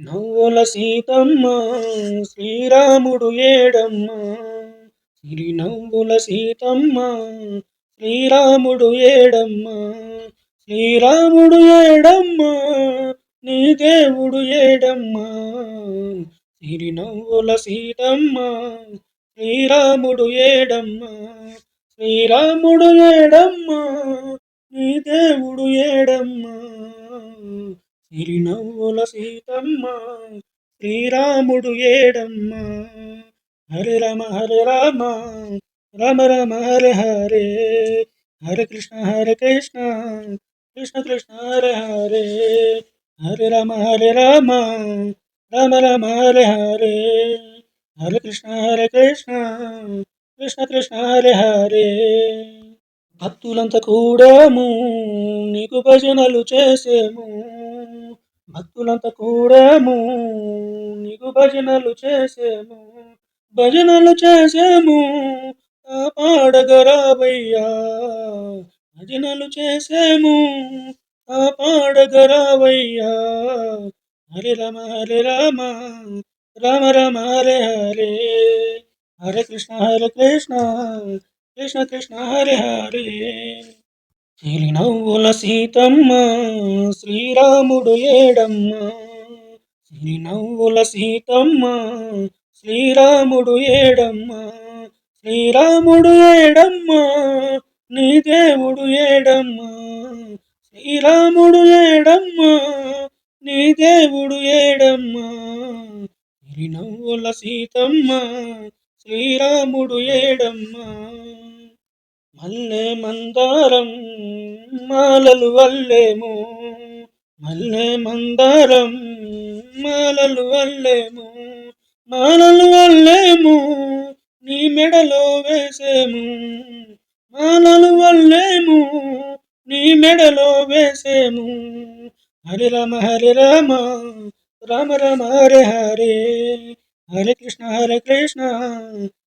నవ్వుల సీతమ్మ శ్రీరాముడు ఏడమ్మ. సిరి నవ్వుల సీతమ్మ శ్రీరాముడు ఏడమ్మ. శ్రీరాముడు ఏడమ్మ నీ దేవుడు ఏడమ్మ. సిరి నవ్వుల సీతమ్మ శ్రీరాముడు ఏడమ్మ. శ్రీరాముడు ఏడమ్మ నీ దేవుడు ఏడమ్మ. సిరినవ్వుల సీతమ్మ శ్రీరాముడు ఏడమ్మ. హరే రామ హరే రామ రామ రామ హరే హరే. హరే కృష్ణ హరే కృష్ణ కృష్ణ కృష్ణ హరే హరే. హరే రామ హరే రామ రామ రామ హరే హరే. హరే కృష్ణ హరే కృష్ణ కృష్ణ కృష్ణ హరే హరే. భక్తులంతా కూడాము నీకు భజనలు చేసేము. భక్తులంతా కూడాము నీకు భజనలు చేసేము భజనలు చేసేము కాపాడగరావయ్యా. భజనలు చేసేము కాపాడగరావయ్యా. హరే రామ హరే రామ రామ రామ హరే హరే. హరే కృష్ణ హరే కృష్ణ కృష్ణ కృష్ణ హరే హరే. చిరునవ్వుల సీతమ్మ శ్రీరాముడు ఏడమ్మ. చిరునవ్వుల సీతమ్మ శ్రీరాముడు ఏడమ్మ. శ్రీరాముడు ఏడమ్మ నీ దేవుడు ఏడమ్మ. శ్రీరాముడు ఏడమ్మ నీ దేవుడు ఏడమ్మ. చిరునవ్వుల సీతమ్మ శ్రీరాముడు ఏడమ్మ. మల్లె మందారం మాలలు వల్లేము. మల్లె మందారం మాలలు వల్లేము. మాలలు వల్లేము నీ మెడలో వేసేము. మాలలు వల్లేము నీ మెడలో వేసేము. హరి రామ హరి రామ రామ రామ హరే హరే. హరే కృష్ణ హరే కృష్ణ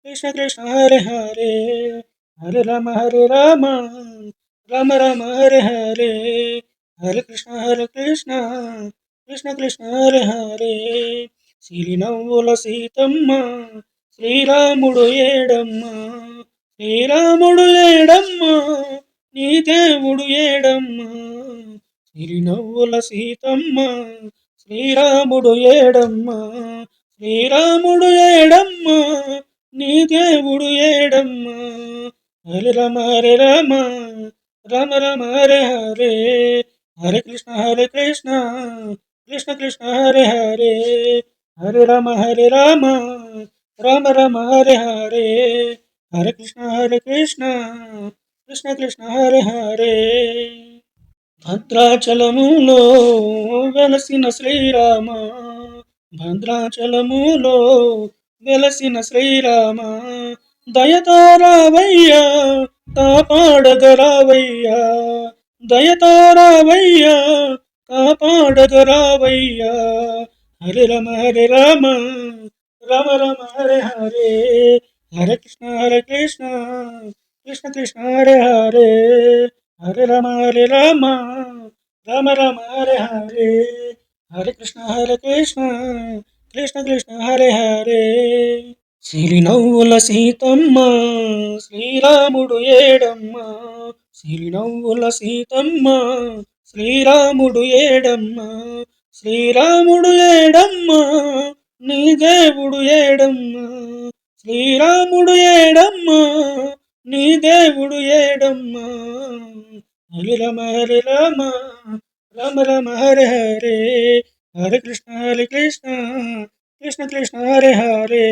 కృష్ణ కృష్ణ హరే హరే. హరే రామ హరే రామ రామ రామ హరే హరే హరే కృష్ణ హరే కృష్ణ కృష్ణ కృష్ణ హరే హరే. శ్రీ నవ్వుల సీతమ్మ శ్రీరాముడు ఏడమ్మ శ్రీరాముడు ఏడమ్మ నీ దేవుడు ఏడమ్మ. సిరినవ్వుల సీతమ్మ శ్రీరాముడు ఏడమ్మ శ్రీరాముడు ఏడమ్మ నీ దేవుడు ఏడమ్మ. హరే రామ హరే రామ రామ రామ హరే హరే హరే కృష్ణ హరే కృష్ణ కృష్ణ కృష్ణ హరే హరే హరే రామ హరే రామ రామ రామ హరే హరే హరే కృష్ణ హరే కృష్ణ కృష్ణ కృష్ణ హరే హరే భద్రాచలములో వెలసిన శ్రీరామ భద్రాచలములో వెలసిన శ్రీరామ దయతారావయ్యా కాపాడగరావయ్యా దయతారావయ్యా కాపాడగరావయ్యా హరే రమ హరే రామ రామ రామ హరే హరే హరే కృష్ణ హరే కృష్ణ కృష్ణ కృష్ణ హరే హరే హరే రామ హరే రామ రామ రామ హరే హరే హరే కృష్ణ హరే కృష్ణ కృష్ణ కృష్ణ హరే హరే సిరినవ్వుల సీతమ్మ శ్రీరాముడు ఏడమ్మ. సిరినవ్వుల సీతమ్మ శ్రీరాముడు ఏడమ్మ. శ్రీరాముడు ఏడమ్మ నీ దేవుడు ఏడమ్మ. శ్రీరాముడు ఏడమ్మ నీ దేవుడు ఏడమ్మ. హరి రమ హరి రమ రమ రమ హరి హరే. హరే కృష్ణ హరి కృష్ణ. కృష్ణ కృష్ణ హరే హరే